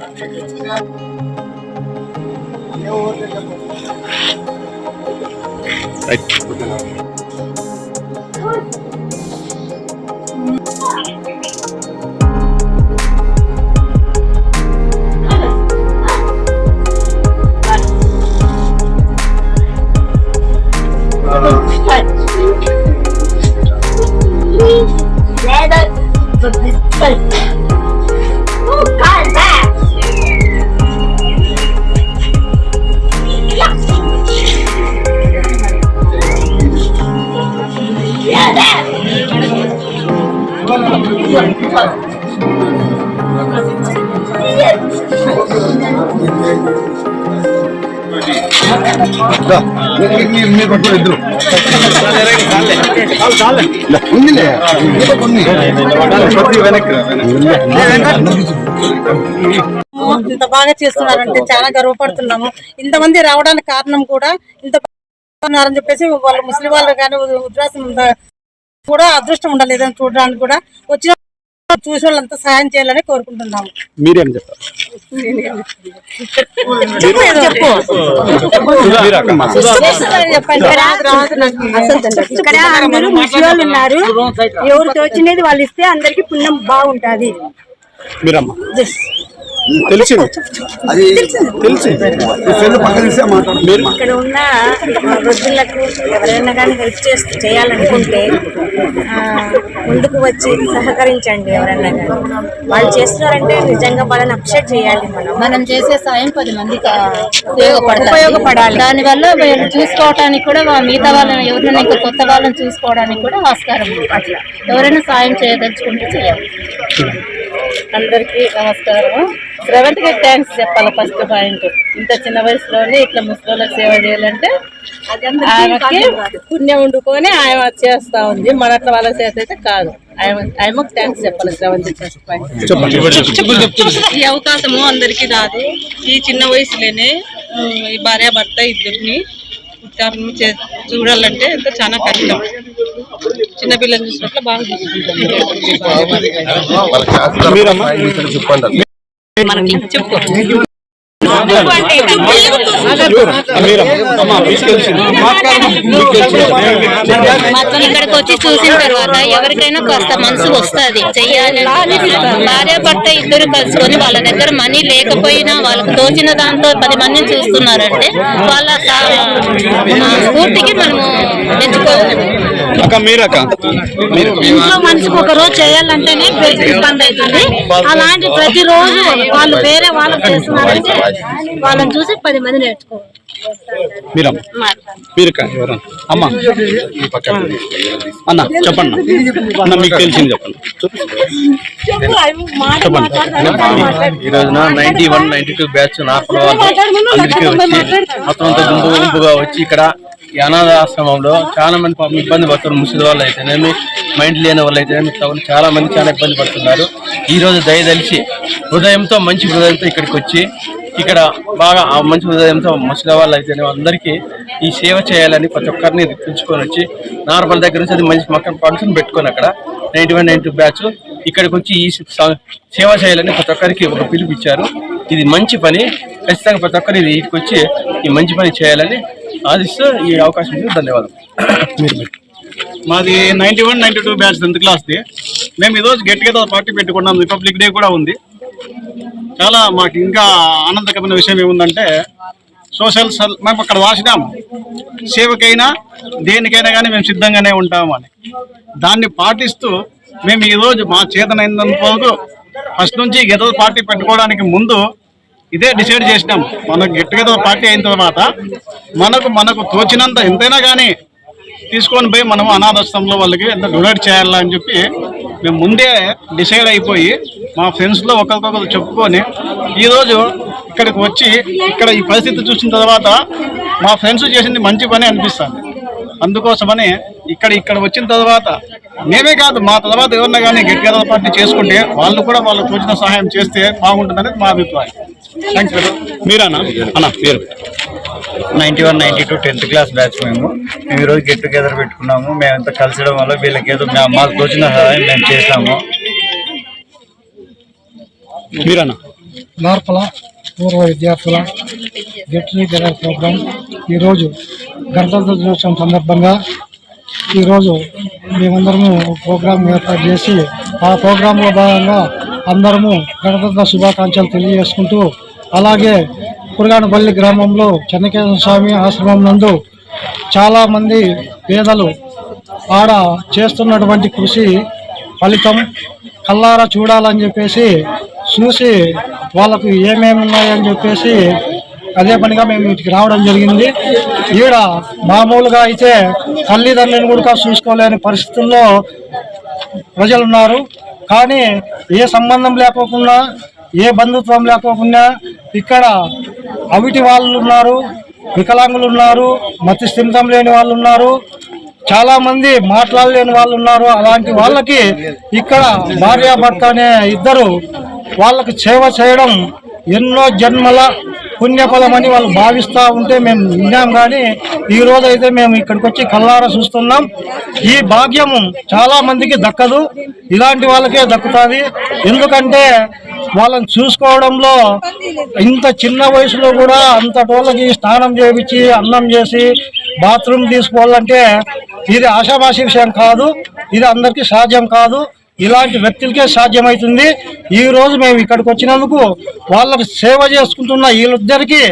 Right. మీరు పట్టుకో ఇద్దరు ఉందిలే ఇంత బాగా చేస్తున్నారంటే చాలా గర్వపడుతున్నాము. ఇంతమంది రావడానికి కారణం కూడా ఇంత ఉన్నారని చెప్పేసి వాళ్ళు ముస్లిం వాళ్ళు కానీ ఉద్రాసం కూడా అదృష్టం ఉండలేదని చూడడానికి కూడా. వచ్చిన చూసిన వాళ్ళంతా సహాయం చేయాలని కోరుకుంటున్నాము. మీరేం చెప్తారు? ఇక్కడ అందరూ ఉన్నారు. ఎవరు తోచినది వాళ్ళు ఇస్తే అందరికి పుణ్యం బాగుంటది. మీరమ్మా. తెలిసింది. అది తెలిసి ఇక్కడ ఉన్న వృద్ధులకు ఎవరైనా కానీ హెల్ప్ చేస్తూ చేయాలనుకుంటే ఆ, ముందుకు వచ్చి సహకరించండి ఎవరైనా కానీ. వాళ్ళు చేస్తున్నారంటే నిజంగా వాళ్ళని అప్సెట్ చేయాలి మనం. మనం చేసే సాయం పది మందికి ఉపయోగపడాలి ఉపయోగపడాలి. దానివల్ల వీళ్ళు చూసుకోవడానికి కూడా మిగతా వాళ్ళని ఎవరైనా ఇంకా కొత్త వాళ్ళని చూసుకోవడానికి కూడా ఆస్కారం ఉంది. అట్లా ఎవరైనా సాయం చేయదలుచుకుంటే చేయాలి. అందరికీ నమస్కారం. శ్రవంతికి థ్యాంక్స్ చెప్పాలి ఫస్ట్ పాయింట్ ఇంత చిన్న వయసులోనే ఇట్లా ముసలిళ్ళకి సేవ చేయాలంటే ఆమెకి పుణ్యం వండుకొని ఆమె చేస్తా ఉంది. మన అట్లా వాళ్ళ చేత అయితే కాదు. ఆమె ఆమెకు థ్యాంక్స్ చెప్పాలి శ్రవంతి ఫస్ట్ పాయింట్ ఈ అవకాశము అందరికీ రాదు. ఈ చిన్న వయసులోనే భార్య భర్త ఇద్దరిని చే- చూడాలంటే ఎంతో చాలా కష్టం. చిన్నపిల్లలు చూసినట్లు బాగా చూసుకుంటాం. చెప్పండి. ఇక్కడికి వచ్చి చూసిన తర్వాత ఎవరికైనా కాస్త మనసు వస్తుంది చెయ్యాలి భార్య భర్త ఇద్దరు కలుసుకొని వాళ్ళ దగ్గర మనీ లేకపోయినా వాళ్ళకి తోచిన దాంతో పది మందిని చూస్తున్నారంటే వాళ్ళ స్ఫూర్తికి మనము మెచ్చుకోవాలి అక్క మీరక్క. మీరు ఇంట్లో మనిషికి ఒక రోజు చేయాలంటేనే ఇబ్బంది అవుతుంది. అలాంటి ప్రతిరోజు వాళ్ళు వేరే వాళ్ళకి చేస్తున్నారంటే వాళ్ళని చూసి పది మంది నేర్చుకోవాలి. మీరమ్మా. మీరక్క ఎవరన్నా? అమ్మా. ఈ పక్కన. అన్న చెప్పండి అన్న మీకు తెలిసింది చెప్పండి చెప్పండి ఈ రోజున ninety one ninety two batch వాళ్ళు అందరికీ వచ్చి మొత్తం అంతా గుంపు గుంపుగా వచ్చి ఇక్కడ ఈ అనాథ ఆశ్రమంలో చాలా మంది పాపం ఇబ్బంది పడుతున్నారు ముసలి వాళ్ళు అయితేనేమి మైండ్ లేని వాళ్ళు అయితేనేమి ఇట్లా చాలా మంది చాలా ఇబ్బంది పడుతున్నారు. ఈరోజు దయదలిచి హృదయంతో మంచి హృదయంతో ఇక్కడికి వచ్చి ఇక్కడ బాగా ఆ మంచి హృదయంతో ముసలి వాళ్ళు అయితేనే అందరికీ ఈ సేవ చేయాలని ప్రతి ఒక్కరిని పిలుచుకొని వచ్చి నార్మల్ దగ్గర నుంచి అది మంచి మొక్క ఫంక్షన్ పెట్టుకొని అక్కడ నైన్టీ వన్ నైన్టీ బ్యాచ్ ఇక్కడికి వచ్చి ఈ సేవ చేయాలని ప్రతి ఒక్కరికి ఒక పిలుపు ఇచ్చారు ఇది మంచి పని. ఖచ్చితంగా ప్రతి ఒక్కరు ఇది ఇక్కడికి వచ్చి ఈ మంచి పని చేయాలని ఆశిస్తూ ఈ అవకాశం ఇచ్చిన ధన్యవాదాలు మాది ninety one ninety two batch tenth క్లాస్ది. మేము ఈరోజు గెట్ టుగెదర్ పార్టీ పెట్టుకున్నాం రిపబ్లిక్ డే కూడా ఉంది. చాలా మాకు ఇంకా ఆనందకరమైన విషయం ఏముందంటే సోషల్ సల్ మేము అక్కడ వాసినాం. సేవకైనా దేనికైనా కానీ మేము సిద్ధంగానే ఉంటాము అని. దాన్ని పాటిస్తూ మేము ఈరోజు మా చేతనైనంత వరకు ఫస్ట్ నుంచి గెదర్ పార్టీ పెట్టుకోవడానికి ముందు ఇదే డిసైడ్ చేసినాం. మనకు గెట్ టుగెదర్ పార్టీ అయిన తర్వాత మనకు మనకు తోచినంత ఎంతైనా కానీ తీసుకొని పోయి మనం అనాథాశ్రమంలో వాళ్ళకి ఎంత డొనేట్ చేయాలా అని చెప్పి మేము ముందే డిసైడ్ అయిపోయి మా ఫ్రెండ్స్లో ఒకరికొకరు చెప్పుకొని ఈరోజు ఇక్కడికి వచ్చి ఇక్కడ ఈ పరిస్థితి చూసిన తర్వాత మా ఫ్రెండ్స్ చేసింది మంచి పని అనిపిస్తుంది. అందుకోసమని ఇక్కడ ఇక్కడ వచ్చిన తర్వాత మేమే కాదు మా తర్వాత ఎవరన్నా కానీ గట్టిగా పార్టీ చేసుకుంటే వాళ్ళు కూడా వాళ్ళు తోచిన సహాయం చేస్తే బాగుంటుందనేది మా అభిప్రాయం. థ్యాంక్స్ యూ మీరు అన్న పేరు. Ninety one ninety two tenth class batch మేము. మేము ఈరోజు గెట్ టుగెదర్ పెట్టుకున్నాము. మేమంతా కలిసడం వల్ల వీళ్ళకి ఏదో మా- మాకు తోచిన సహాయం మేము చేసాము మీరన్నా? నార్పల పూర్వ విద్యార్థుల గెట్ టుగెదర్ ప్రోగ్రాం ఈరోజు గణతంత్ర దినోత్సవం సందర్భంగా ఈరోజు మేమందరము ప్రోగ్రాం ఏర్పాటు చేసి ఆ ప్రోగ్రాంలో భాగంగా అందరము గణతంత్ర శుభాకాంక్షలు తెలియజేసుకుంటూ అలాగే కురగానపల్లి గ్రామంలో చెన్నకేశ్వర స్వామి ఆశ్రమం నందు చాలామంది పేదలు ఆడ చేస్తున్నటువంటి కృషి ఫలితం. కల్లారా చూడాలని చెప్పేసి చూసి వాళ్ళకు ఏమేమి ఉన్నాయని చెప్పేసి అదే పనిగా మేము వీటికి రావడం జరిగింది. ఈడ మామూలుగా అయితే తల్లిదండ్రులను కూడా చూసుకోలేని పరిస్థితుల్లో ప్రజలు ఉన్నారు కానీ ఏ సంబంధం లేకోకుండా ఏ బంధుత్వం లేకోకుండా ఇక్కడ అవిటి వాళ్ళు ఉన్నారు వికలాంగులు ఉన్నారు మతి స్థిమితం లేని వాళ్ళు ఉన్నారు చాలామంది మాట్లాడలేని వాళ్ళు ఉన్నారు అలాంటి వాళ్ళకి ఇక్కడ భార్యాభర్త అనే ఇద్దరు వాళ్ళకి సేవ చేయడం ఎన్నో జన్మల పుణ్యఫలం అని వాళ్ళు భావిస్తూ ఉంటే మేము విన్నాం కానీ ఈ రోజు అయితే మేము ఇక్కడికి వచ్చి కల్లారా చూస్తున్నాం. ఈ భాగ్యము చాలా మందికి దక్కదు. ఇలాంటి వాళ్ళకే దక్కుతుంది. ఎందుకంటే వాళ్ళని చూసుకోవడంలో ఇంత చిన్న వయసులో కూడా అంత టోళ్ళకి స్నానం చేయించి అన్నం చేసి బాత్రూమ్ తీసుకోవాలంటే ఇది ఆషామాషి విషయం కాదు. ఇది అందరికీ సాధ్యం కాదు. ఇలాంటి వ్యక్తులకే సాధ్యమవుతుంది ఈ రోజు మేము ఇక్కడికి వచ్చినందుకు వాళ్ళకి సేవ చేసుకుంటున్న వీళ్ళిద్దరికీ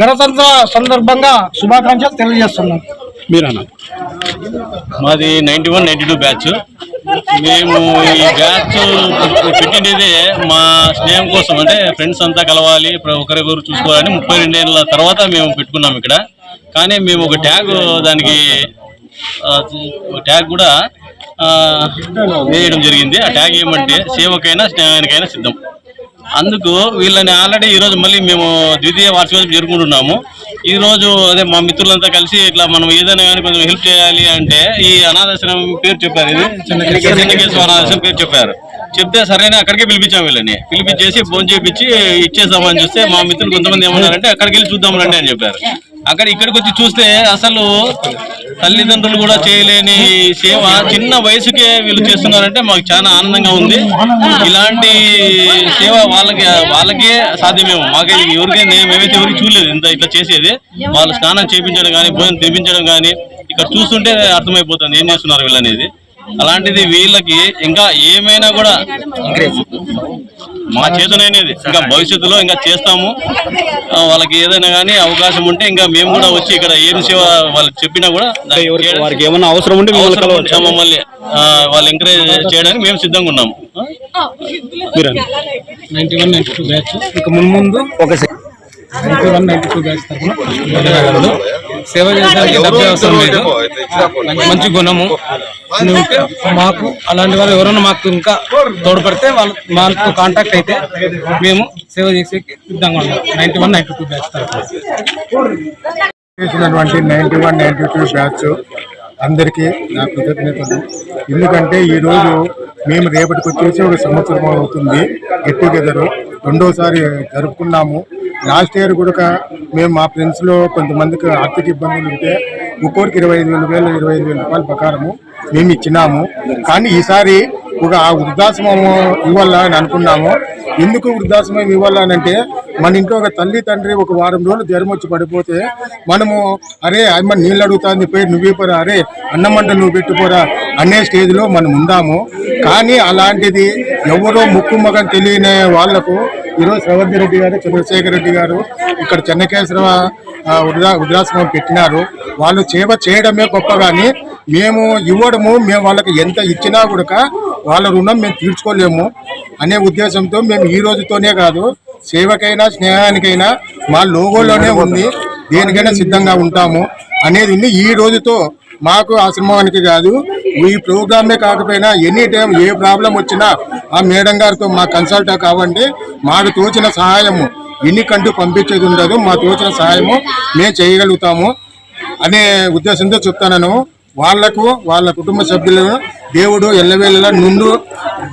గణతంత్ర సందర్భంగా శుభాకాంక్షలు తెలియజేస్తున్నాం. మీరన్నా? మాది ninety one ninety two batch. మేము ఈ బ్యాచ్ పెట్టినదే మా స్నేహం కోసం అంటే ఫ్రెండ్స్ అంతా కలవాలి ప్ర- ఒకరికొకరు చూసుకోవాలని ముప్పై రెండేళ్ళ తర్వాత మేము పెట్టుకున్నాం ఇక్కడ. కానీ మేము ఒక ట్యాగ్ దానికి ట్యాగ్ కూడా వేయడం జరిగింది. ఆ ట్యాగ్ ఏమంటే సేవకైనా స్నేహానికైనా సిద్ధం. అందుకు వీళ్ళని ఆల్రెడీ ఈరోజు మళ్ళీ మేము ద్వితీయ వార్షికోత్సవం జరుపుకుంటున్నాము. ఈ రోజు అదే మా మిత్రులంతా కలిసి ఇట్లా మనం ఏదైనా కానీ కొంచెం హెల్ప్ చేయాలి అంటే ఈ అనాథాశ్రమం పేరు చెప్పారు ఇది. చిన్నకేశ్వర అనాథాశ్రమం పేరు చెప్పారు. చెప్తే సరైన అక్కడికే పిలిపించాం వీళ్ళని. పిలిపించేసి ఫోన్ చేయించి ఇచ్చేసామని చూస్తే మా మిత్రులు కొంతమంది ఏమన్నారంటే అక్కడికి వెళ్ళి చూద్దాం రండి అని చెప్పారు. అక్కడ ఇక్కడికి వచ్చి చూస్తే అసలు తల్లిదండ్రులు కూడా చేయలేని సేవ. చిన్న వయసుకే వీళ్ళు చేస్తున్నారంటే మాకు చాలా ఆనందంగా ఉంది. ఇలాంటి సేవ వాళ్ళకి వాళ్ళకే సాధ్యమేమో మాకే ఎవరికే మేమైతే ఎవరికి చూడలేదు ఇంత ఇట్లా చేసేది. వాళ్ళు స్నానం చేయించడం కానీ భోజనం తినిపించడం కానీ ఇక్కడ చూస్తుంటే అర్థమైపోతుంది ఏం చేస్తున్నారు వీళ్ళనేది అలాంటిది వీళ్ళకి ఇంకా ఏమైనా కూడా మా చేతనైనది. ఇంకా భవిష్యత్తులో ఇంకా చేస్తాము. వాళ్ళకి ఏదైనా కానీ అవకాశం ఉంటే ఇంకా మేము కూడా వచ్చి ఇక్కడ ఏం సేవ వాళ్ళకి చెప్పినా కూడా వారికి ఏమన్నా అవసరం ఉంటే మిమ్మల్ని వాళ్ళు ఎంకరేజ్ చేయడానికి మేము సిద్ధంగా ఉన్నాము. మీరన్నా ninety one ninety two batch. ఇక ముందు ఒక ninety one ninety two batch తరఫున ధన్యవాదాలు సేవ చేయడానికి డబ్బే అవసరం లేదు. మంచి గుణము. మాకు అలాంటి వాళ్ళు ఎవరైనా మాకు ఇంకా తోడ్పడితే వాళ్ళు మాకు కాంటాక్ట్ అయితే మేము సేవ చేసే సిద్ధంగా ఉన్నాం. Ninety one ninety two batch చేసినటువంటి ninety one ninety two batch అందరికీ నా కృతజ్ఞతలు. ఎందుకంటే ఈ రోజు మేము రేపటికి వచ్చేసి ఒక సంవత్సరం అవుతుంది. గెట్ టుగెదర్ రెండోసారి జరుపుకున్నాము. లాస్ట్ ఇయర్ కూడా మేము మా ఫ్రెండ్స్లో కొంతమందికి ఆర్థిక ఇబ్బందులు ఉంటే ఒక్కొక్కరికి ఇరవై ఐదు వేల వేలు ఇరవై ఐదు వేల రూపాయల ప్రకారము మేము ఇచ్చినాము. కానీ ఈసారి ఒక ఆ వృద్ధాశ్రమం ఇవ్వాలని అనుకున్నాము. ఎందుకు వృద్ధాశ్రమం ఇవ్వాలనంటే మన ఇంట్లో ఒక తల్లి తండ్రి ఒక వారం రోజులు జ్వరం వచ్చి పడిపోతే మనము అరే అమ్మ నీళ్ళు అడుగుతాను పోయి నువ్వే పోరా అరే అన్నమంట నువ్వు పెట్టుకోరా అనే స్టేజ్లో మనం ఉందాము. కానీ అలాంటిది ఎవరో ముక్కు మగం తెలియని వాళ్ళకు ఈరోజు శ్రవంతి రెడ్డి గారు చంద్రశేఖర్ రెడ్డి గారు ఇక్కడ చెన్నకేశ్వర వృద్ధా వృద్ధాశ్రమం పెట్టినారు. వాళ్ళు సేవ చేయడమే గొప్ప కానీ మేము ఇవ్వడము మేము వాళ్ళకి ఎంత ఇచ్చినా కూడా వాళ్ళ రుణం మేము తీర్చుకోలేము అనే ఉద్దేశంతో మేము ఈ రోజుతోనే కాదు సేవకైనా స్నేహానికైనా మా లోగోలోనే ఉంది దేనికైనా సిద్ధంగా ఉంటాము అనేది ఈ రోజుతో మాకు ఆశ్రమానికి కాదు ఈ ప్రోగ్రామే కాకపోయినా ఎనీ టైం ఏ ప్రాబ్లం వచ్చినా ఆ మేడం గారితో మా కన్సల్ట్ కావండి మాకు తోచిన సహాయము ఎన్నికంటూ పంపించేది ఉండదు మా తోచిన సహాయము మేము చేయగలుగుతాము అనే ఉద్దేశంతో చెప్తాను వాళ్ళకు వాళ్ళ కుటుంబ సభ్యులను దేవుడు ఎల్లవేళలా నుండు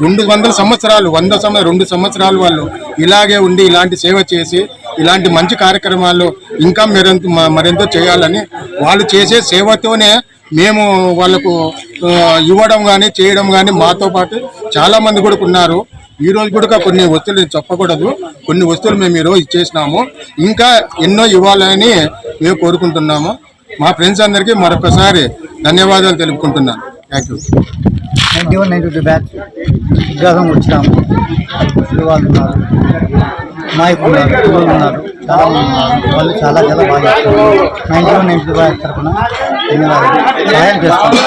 రెండు వందల సంవత్సరాలు వంద సంవత్సరం రెండు సంవత్సరాలు వాళ్ళు ఇలాగే ఉండి ఇలాంటి సేవ చేసి ఇలాంటి మంచి కార్యక్రమాలు ఇంకా మరింత మ- చేయాలని వాళ్ళు చేసే సేవతోనే మేము వాళ్ళకు ఇవ్వడం కానీ చేయడం కానీ మాతో పాటు చాలామంది కూడా ఉన్నారు. ఈ రోజు కూడా కొన్ని వస్తువులు చెప్పకూడదు. కొన్ని వస్తువులు మేము ఈరోజు రోజు ఇచ్చేసినాము. ఇంకా ఎన్నో ఇవ్వాలని మేము కోరుకుంటున్నాము. మా ఫ్రెండ్స్ అందరికీ మరొకసారి ధన్యవాదాలు తెలుపుకుంటున్నాను. Thank you ninety one ninety two batch ఉద్యోగం వచ్చినాము. వాళ్ళు ఉన్నారు. నాయకులు ఉన్నారు. పిల్లలు ఉన్నారు. చాలా ఉన్నారు. వాళ్ళు చాలా చాలా బాగా ninety one ninety two batch తరఫున ధన్యవాదాలు. సహాయం చేస్తాను